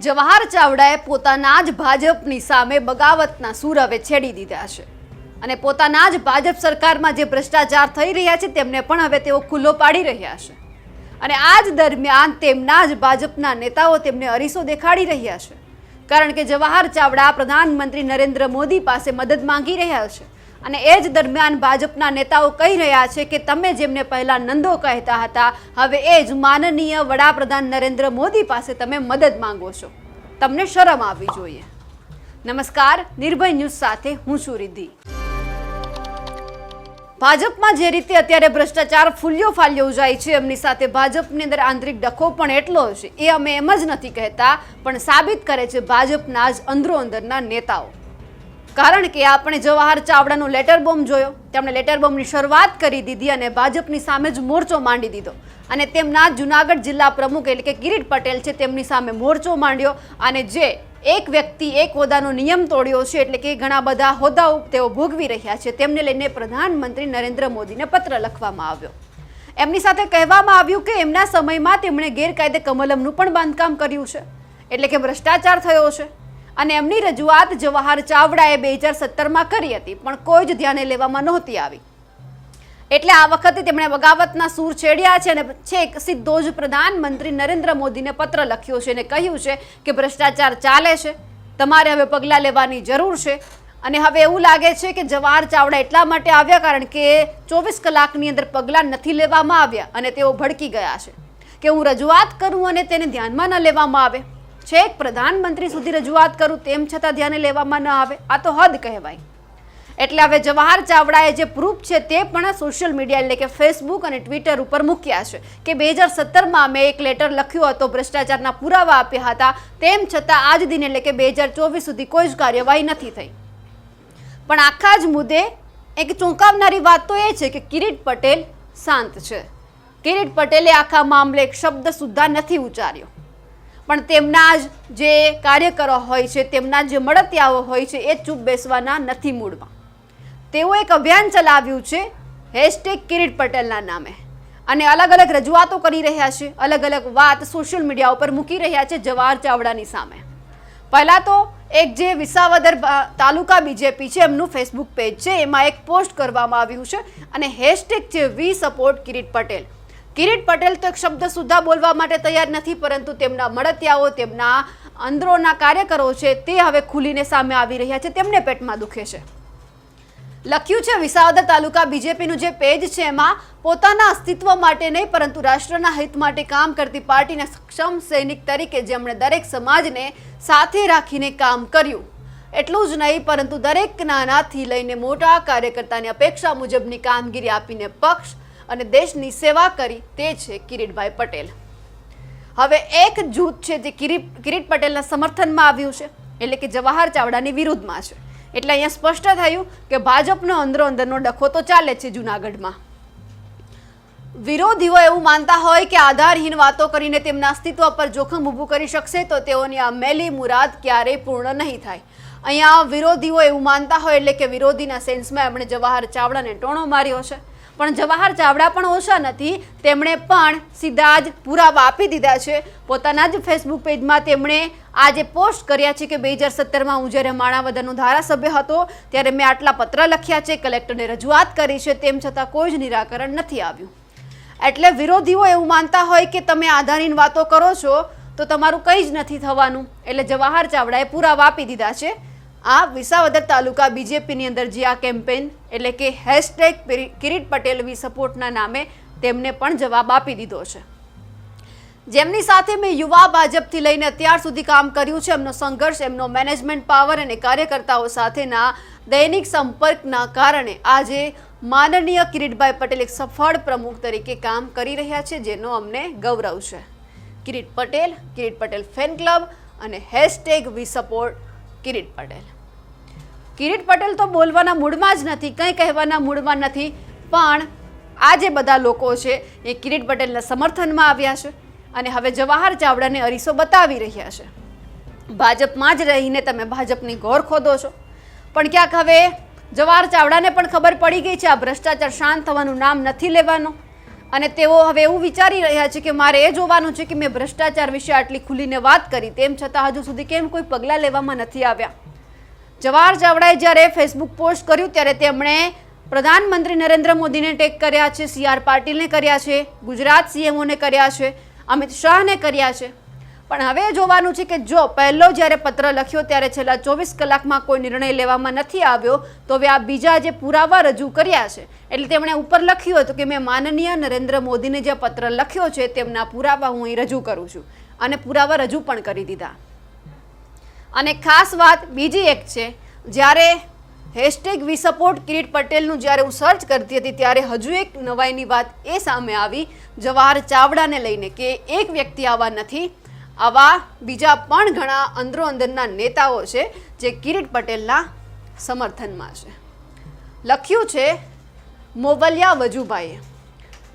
જવાહર ચાવડાએ પોતાના જ ભાજપની સામે બગાવતના સૂર હવે છેડી દીધા છે. અને પોતાના જ ભાજપ સરકારમાં જે ભ્રષ્ટાચાર થઈ રહ્યા છે, તેમને પણ હવે તેઓ ખુલ્લો પાડી રહ્યા છે. અને આ જ દરમિયાન તેમના જ ભાજપના નેતાઓ તેમને અરીસો દેખાડી રહ્યા છે. કારણ કે જવાહર ચાવડા પ્રધાનમંત્રી નરેન્દ્ર મોદી પાસે મદદ માંગી રહ્યા છે. અને એ જ દરમિયાન ભાજપના નેતાઓ કહી રહ્યા છે કે તમે જેમને પહેલા નંદો કહેતા હતા, હવે એ જ માનનીય વડાપ્રધાન નરેન્દ્ર મોદી પાસે તમે મદદ માંગો છો. તમને શરમ આવવી જોઈએ. નમસ્કાર, નિર્ભય ન્યૂઝ સાથે હું છું રિદ્ધિ. ભાજપમાં જે રીતે અત્યારે ભ્રષ્ટાચાર ફૂલ્યો ફાલ્યો ઉજાય છે, એમની સાથે ભાજપની અંદર આંતરિક ડખો પણ એટલો છે. એ અમે એમ જ નથી કહેતા, પણ સાબિત કરે છે ભાજપના જ અંદરો અંદરના નેતાઓ. કારણ કે આપણે જવાહર ચાવડાનો લેટર બોમ્બ જોયો. તેમણે લેટર બોમ્બની શરૂઆત કરી દીધી અને ભાજપની સામે જ મોરચો માંડી દીધો. અને તેમના જુનાગઢ જિલ્લા પ્રમુખ એટલે કે કિરીટ પટેલ છે, તેમની સામે મોરચો માંડ્યો અને જે એક વ્યક્તિ એક હોદ્દાનો નિયમ તોડ્યો છે, એટલે કે ઘણા બધા હોદ્દાઓ તેઓ ભોગવી રહ્યા છે, તેમને લઈને પ્રધાનમંત્રી નરેન્દ્ર મોદીને પત્ર લખવામાં આવ્યો. એમની સાથે કહેવામાં આવ્યું કે એમના સમયમાં તેમણે ગેરકાયદે કમલમનું પણ બાંધકામ કર્યું છે. એટલે કે ભ્રષ્ટાચાર થયો છે. અને એમની રજૂઆત જવાહર ચાવડાએ બે હજાર સત્તરમાં કરી હતી, પણ કોઈ જ ધ્યાને લેવામાં નહોતી આવી. એટલે આ વખતે તેમણે બગાવતના સૂર છેડ્યા છે અને છેક સીધો જ પ્રધાનમંત્રી નરેન્દ્ર મોદીને પત્ર લખ્યો છે અને કહ્યું છે કે ભ્રષ્ટાચાર ચાલે છે, તમારે હવે પગલાં લેવાની જરૂર છે. અને હવે એવું લાગે છે કે જવાહર ચાવડા એટલા માટે આવ્યા કારણ કે ચોવીસ કલાકની અંદર પગલાં નથી લેવામાં આવ્યા અને તેઓ ભડકી ગયા છે. કે હું રજૂઆત કરું અને તેને ધ્યાનમાં ન લેવામાં આવે. છેક પ્રધાનમંત્રી સુધી રજૂઆત કરું તેમ છતાં ધ્યાને લેવામાં ન આવે. આ તો હદ કહેવાય. એટલે હવે જવાહર ચાવડાએ જે પ્રૂફ છે તે પણ સોશિયલ મીડિયા એટલે કે ફેસબુક અને ટ્વિટર ઉપર મૂક્યા છે કે બે હજાર સત્તરમાં મેં એક લેટર લખ્યો હતો, ભ્રષ્ટાચારના પુરાવા આપ્યા હતા. તેમ છતાં આજ દિન એટલે કે બે હજાર ચોવીસ સુધી કોઈ જ કાર્યવાહી નથી થઈ. પણ આખા જ મુદ્દે એક ચોંકાવનારી વાત તો એ છે કે કિરીટ પટેલ શાંત છે. કિરીટ પટેલે આખા મામલે એક શબ્દ સુદ્ધા નથી ઉચ્ચાર્યો. પણ તેમના જ જે કાર્યકરો હોય છે, તેમના જે મળતિયાઓ હોય છે, એ ચૂપ બેસવાના નથી મૂડમાં. તેઓ એક અભિયાન ચલાવ્યું છે હેશટેગ કિરીટ પટેલના નામે. અને અલગ અલગ રજૂઆતો કરી રહ્યા છે, અલગ અલગ વાત સોશિયલ મીડિયા ઉપર મૂકી રહ્યા છે, જવાહર ચાવડાની સામે. પહેલાં તો એક જે વિસાવદર તાલુકા બીજેપી છે, એમનું ફેસબુક પેજ છે, એમાં એક પોસ્ટ કરવામાં આવ્યું છે, અને હેશટેગ છે વી સપોર્ટ કિરીટ પટેલ. કિરીટ પટેલ તો એક શબ્દ સુધા બોલવા માટે તૈયાર નથી, પરંતુ તેમના મળતિયાઓ, તેમના અંદરોના કાર્યકરો છે તે હવે ખુલીને સામે આવી રહ્યા છે. તેમને પેટમાં દુખે છે. લખ્યું છે, વિસાવદર તાલુકા બીજેપીનું જે પેજ છે એમાં, પોતાના અસ્તિત્વ માટે નહીં, પરંતુ રાષ્ટ્રના હિત માટે કામ કરતી પાર્ટીના સક્ષમ સૈનિક તરીકે જેમણે દરેક સમાજને સાથે રાખીને કામ કર્યું. એટલું જ નહીં, પરંતુ દરેક નાનાથી લઈને મોટા કાર્યકર્તાની અપેક્ષા મુજબની કામગીરી આપીને પક્ષ અને દેશની સેવા કરી તે છે કિરીટભાઈ પટેલ. હવે એક જૂથ છે જે કિરીટ કિરીટ પટેલના સમર્થનમાં આવ્યું છે, એટલે કે જવાહર ચાવડાની વિરુદ્ધમાં છે. એટલે અહીંયા સ્પષ્ટ થયું કે ભાજપનો અંદરો અંદરનો ડખો તો ચાલે છે જુનાગઢમાં. વિરોધીઓ એવું માનતા હોય કે આધારહીન વાતો કરીને તેમના અસ્તિત્વ પર જોખમ ઊભું કરી શકશે તો તેઓની આ મેલી મુરાદ ક્યારેય પૂર્ણ નહીં થાય. અહીંયા વિરોધીઓ એવું માનતા હોય એટલે કે વિરોધીના સેન્સમાં એમણે જવાહર ચાવડાને ટોણો માર્યો છે. પણ જવાહર ચાવડા પણ ઓછા નથી. તેમણે પણ સીધા જ પુરાવા આપી દીધા છે. પોતાના જ ફેસબુક પેજમાં તેમણે આજે પોસ્ટ કર્યા છે કે બે હજાર સત્તરમાં હું જ્યારે માણાવદરનો ધારાસભ્ય હતો, ત્યારે મેં આટલા પત્ર લખ્યા છે, કલેક્ટરને રજૂઆત કરી છે, તેમ છતાં કોઈ જ નિરાકરણ નથી આવ્યું. એટલે વિરોધીઓ એવું માનતા હોય કે તમે આધારીન વાતો કરો છો, તો તમારું કંઈ જ નથી થવાનું. એટલે જવાહર ચાવડાએ પુરાવા આપી દીધા છે. આ વિસાવદર તાલુકા બીજેપીની અંદર જે આ કેમ્પેન એટલે કે હેશટેગ કિરીટ પટેલ વી સપોર્ટના નામે તેમને પણ જવાબ આપી દીધો છે. જેમની સાથે મેં યુવા ભાજપથી લઈને અત્યાર સુધી કામ કર્યું છે, એમનો સંઘર્ષ, એમનો મેનેજમેન્ટ પાવર અને કાર્યકર્તાઓ સાથેના દૈનિક સંપર્કના કારણે આજે માનનીય કિરીટભાઈ પટેલ એક સફળ પ્રમુખ તરીકે કામ કરી રહ્યા છે, જેનો અમને ગૌરવ છે. કિરીટ પટેલ કિરીટ પટેલ ફેન ક્લબ અને hashtag we support Kirit Patel. Kirit Patel તો બોલવાના મૂડમાં જ નથી, કંઈ કહેવાના મૂડમાં નથી, પણ આ જે બધા લોકો છે, એ કિરીટ પટેલના સમર્થનમાં આવ્યા છે અને હવે જવાહર ચાવડાને અરીસો બતાવી રહ્યા છે. ભાજપમાં જ રહીને તમે ભાજપની ગોર ખોદો છો. પણ ક્યાંક હવે જવાહર ચાવડાને પણ ખબર પડી ગઈ છે, આ ભ્રષ્ટાચાર શાંત થવાનું નામ નથી લેવાનો. અને તેઓ હવે એવું વિચારી રહ્યા છે કે મારે એ જોવાનું છે કે મેં ભ્રષ્ટાચાર વિશે આટલી ખુલીને વાત કરી, તેમ છતાં હજુ સુધી કેમ કોઈ પગલાં લેવામાં નથી આવ્યા? જવાહર ચાવડાએ જ્યારે ફેસબુક પોસ્ટ કર્યું ત્યારે તેમણે પ્રધાનમંત્રી નરેન્દ્ર મોદીને ટેક કર્યા છે સી આર પાટીલને કર્યા છે, ગુજરાત સીએમઓને કર્યા છે, અમિત શાહને કર્યા છે. પણ હવે જોવાનું છે કે જો પહેલો જ્યારે પત્ર લખ્યો ત્યારે છેલ્લા ચોવીસ કલાકમાં કોઈ નિર્ણય લેવામાં નથી આવ્યો, તો હવે આ બીજા જે પુરાવા રજૂ કર્યા છે, એટલે તેમણે ઉપર લખ્યું હતું કે મેં માનનીય નરેન્દ્ર મોદીને જે પત્ર લખ્યો છે, તેમના પુરાવા હું અહીં રજૂ કરું છું. અને પુરાવા રજૂ પણ કરી દીધા. અને ખાસ વાત બીજી એક છે, જ્યારે હેશટેગ વી સપોર્ટ કિરીટ પટેલનું જ્યારે હું સર્ચ કરતી હતી, ત્યારે હજુ એક નવાઈની વાત એ સામે આવી, જવાહર ચાવડાને લઈને કે એક વ્યક્તિ આવા નથી આવા બીજા પણ ઘણા અંદરો અંદરના નેતાઓ છે જે કિરીટ પટેલના સમર્થનમાં છે. લખ્યું છે, મોવલિયા વજુભાઈએ,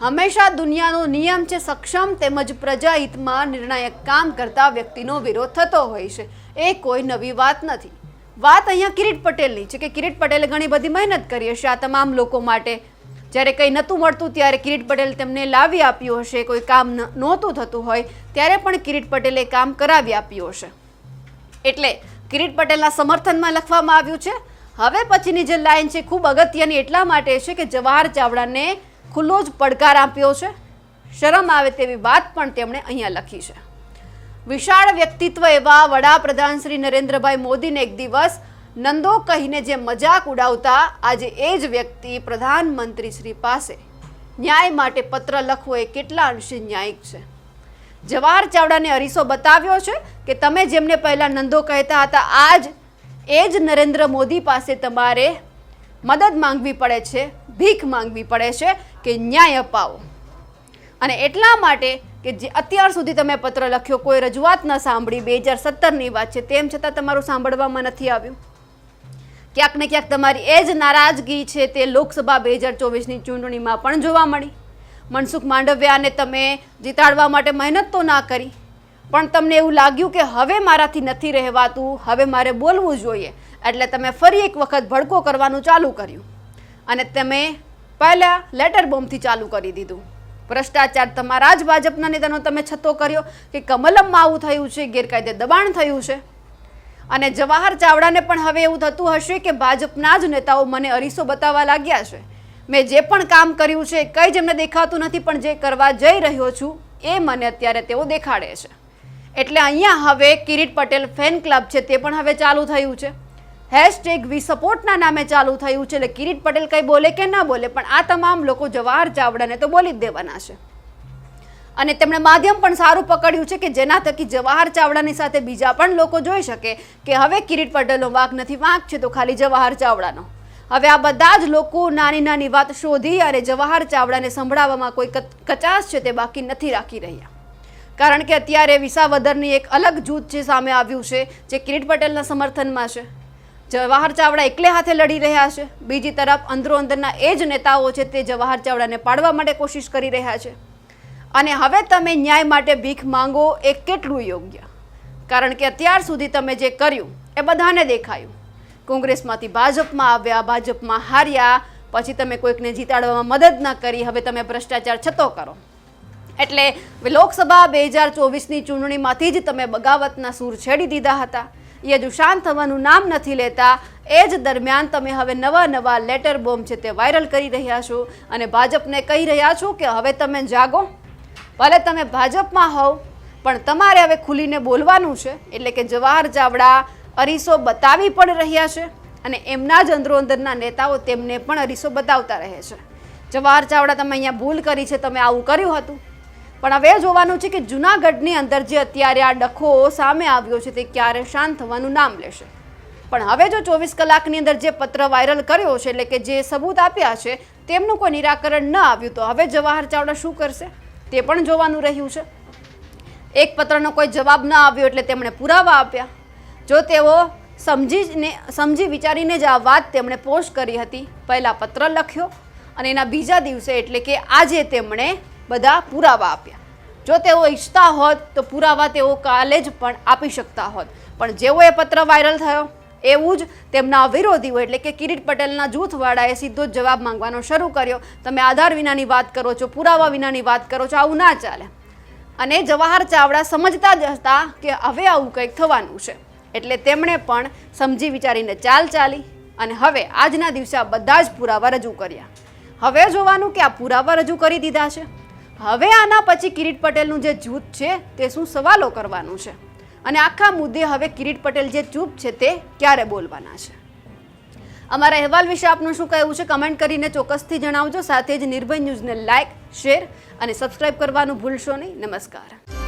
હંમેશા દુનિયાનો નિયમ છે સક્ષમ તેમજ પ્રજાહિતમાં નિર્ણાયક કામ કરતા વ્યક્તિનો વિરોધ થતો હોય છે. એ કોઈ નવી વાત નથી. વાત અહીંયા કિરીટ પટેલની છે કે કિરીટ પટેલે ઘણી બધી મહેનત કરી હશે આ તમામ લોકો માટે જ્યારે કંઈ નહોતું મળતું, ત્યારે કિરીટ પટેલ તેમને લાવી આપ્યું હશે. કોઈ કામ નહોતું થતું હોય, ત્યારે પણ કિરીટ પટેલે કામ કરાવી આપ્યું હશે. એટલે કિરીટ પટેલના સમર્થનમાં લખવામાં આવ્યું છે, હવે પછીની જે લાઈન છે, ખૂબ અગત્યની એટલા માટે છે કે જવાહર ચાવડાને ખુલ્લો જ પડકાર આપ્યો છે. શરમ આવે તેવી વાત પણ તેમણે અહીંયા લખી છે. વિશાળ વ્યક્તિત્વ એવા વડાપ્રધાન શ્રી નરેન્દ્રભાઈ મોદીને એક દિવસ નંદો કહીને જે મજાક ઉડાવતા આજે એ જ વ્યક્તિ પ્રધાનમંત્રી શ્રી પાસે ન્યાય માટે પત્ર લખવો એ કેટલા અંશે ન્યાયિક છે? જવાહર ચાવડાને અરીસો બતાવ્યો છે કે તમે જેમને પહેલાં નંદો કહેતા હતા, આજ એ જ નરેન્દ્ર મોદી પાસે તમારે મદદ માંગવી પડે છે, ભીખ માંગવી પડે છે કે ન્યાય અપાવો. અને એટલા માટે કે જે અત્યાર સુધી તમે પત્ર લખ્યો, કોઈ રજૂઆત ન સાંભળી, બે હજાર સત્તરની વાત છે, તેમ છતાં તમારું સાંભળવામાં નથી આવ્યું. ક્યાંક ને ક્યાંક તમારી એ જ નારાજગી છે તે લોકસભા બે હજાર ચોવીસની ચૂંટણીમાં પણ જોવા મળી. મનસુખ માંડવિયાને તમે જીતાડવા માટે મહેનત તો ના કરી, પણ તમને એવું લાગ્યું કે હવે મારાથી નથી રહેવાતું, હવે મારે બોલવું જોઈએ, એટલે તમે ફરી એક વખત ભડકો કરવાનું ચાલુ કર્યું. અને તમે પહેલાં લેટર બોમ્બથી ચાલુ કરી દીધું. ભ્રષ્ટાચાર તમારા જ ભાજપના નેતાનો તમે છતો કર્યો કે કમલમમાં આવું થયું છે, ગેરકાયદે દબાણ થયું છે. અને જવાહર ચાવડાને પણ હવે એવું થતું હશે કે ભાજપના જ નેતાઓ મને અરીસો બતાવવા લાગ્યા છે. મેં જે પણ કામ કર્યું છે, કંઈ જ એમને દેખાતું નથી, પણ જે કરવા જઈ રહ્યો છું, એ મને અત્યારે તેઓ દેખાડે છે. એટલે અહીંયા હવે કિરીટ પટેલ ફેન ક્લબ છે, તે પણ હવે ચાલુ થયું છે. હેશટેગ વી સપોર્ટના નામે ચાલુ થયું છે, એટલે કિરીટ પટેલ કંઈ બોલે કે ના બોલે, પણ આ તમામ લોકો જવાહર ચાવડાને તો બોલી જ દેવાના છે. અને તેમણે માધ્યમ પણ સારું પકડ્યું છે કે જેના થકી જવાહર ચાવડાની સાથે બીજા પણ લોકો જોઈ શકે કે હવે કિરીટ પટેલનો વાંક નથી વાંક છે તો ખાલી જવાહર ચાવડાનો. હવે આ બધા જ લોકો નાની નાની વાત શોધી અને જવાહર ચાવડાને સંભળાવવામાં કોઈ કચ- કચાશ છે તે બાકી નથી રાખી રહ્યા. કારણ કે અત્યારે વિસાવદરની એક અલગ જૂથ છે સામે આવ્યું છે, જે કિરીટ પટેલના સમર્થનમાં છે. જવાહર ચાવડા એકલે હાથે લડી રહ્યા છે. બીજી તરફ અંદરો અંદરના એ જ નેતાઓ છે તે જવાહર ચાવડાને પાડવા માટે કોશિશ કરી રહ્યા છે. અને હવે તમે ન્યાય માટે ભીખ માંગો એ કેટલું યોગ્ય? કારણ કે અત્યાર સુધી તમે જે કર્યું એ બધાને દેખાયું. કોંગ્રેસમાંથી ભાજપમાં આવ્યા, ભાજપમાં હાર્યા, પછી તમે કોઈકને જીતાડવામાં મદદ ન કરી, હવે તમે ભ્રષ્ટાચાર છતો કરો. એટલે લોકસભા બે હજાર ચોવીસની ચૂંટણીમાંથી જ તમે બગાવતના સૂર છેડી દીધા હતા. એ હજુ થવાનું નામ નથી લેતા. એ જ દરમિયાન તમે હવે નવા નવા લેટર બોમ્બ છે તે વાયરલ કરી રહ્યા છો. અને ભાજપને કહી રહ્યા છો કે હવે તમે જાગો. ભલે તમે ભાજપમાં હોવ, પણ તમારે હવે ખુલીને બોલવાનું છે. એટલે કે જવાહર ચાવડા અરીસો બતાવી પણ રહ્યા છે અને એમના જ અંદરો અંદરના નેતાઓ તેમને પણ અરીસો બતાવતા રહે છે. જવાહર ચાવડા, તમે અહીંયા ભૂલ કરી છે, તમે આવું કર્યું હતું. પણ હવે જોવાનું છે કે જુનાગઢની અંદર જે અત્યારે આ ડખો સામે આવ્યો છે, તે ક્યારે શાંત થવાનું નામ લેશે. પણ હવે જો ચોવીસ કલાકની અંદર જે પત્ર વાયરલ કર્યો છે, એટલે કે જે સબૂત આપ્યા છે, તેમનું કોઈ નિરાકરણ ન આવ્યું, તો હવે જવાહર ચાવડા શું કરશે? તે પણ જોવાનું રહ્યું છે. એક પત્રનો કોઈ જવાબ ન આવ્યો એટલે તેમણે પુરાવા આપ્યા. જો તેઓ સમજીને, સમજી વિચારીને જ આ વાત તેમણે પોસ્ટ કરી હતી, પહેલાં પત્ર લખ્યો અને એના બીજા દિવસે એટલે કે આજે તેમણે બધા પુરાવા આપ્યા. જો તેઓ ઈચ્છતા હોત તો પુરાવા તેઓ કાલે જ પણ આપી શકતા હોત. પણ જેવો એ પત્ર વાયરલ થયો એવું જ તેમના વિરોધીઓ એટલે કે કિરીટ પટેલના જૂથવાળાએ સીધો જ જવાબ માંગવાનો શરૂ કર્યો. તમે આધાર વિનાની વાત કરો છો, પુરાવા વિનાની વાત કરો છો, આવું ના ચાલે. અને જવાહર ચાવડા સમજતા જ હતા કે હવે આવું કંઈક થવાનું છે. એટલે તેમણે પણ સમજી વિચારીને ચાલ ચાલી અને હવે આજના દિવસે આ બધા જ પુરાવા રજૂ કર્યા. હવે જોવાનું કે આ પુરાવા રજૂ કરી દીધા છે. હવે આના પછી કિરીટ પટેલનું જે જૂથ છે તે શું સવાલો કરવાનું છે? અને આખા મુદ્દે હવે કિરીટ પટેલ જે ચૂપ છે તે ક્યારે બોલવાના છે? અમારા અહેવાલ વિશે આપનું શું કહેવું છે? કમેન્ટ કરીને ચોક્કસથી જણાવજો. સાથે જ નિર્ભય ન્યૂઝને લાઇક શેર અને સબસ્ક્રાઇબ કરવાનું ભૂલશો નહીં. નમસ્કાર.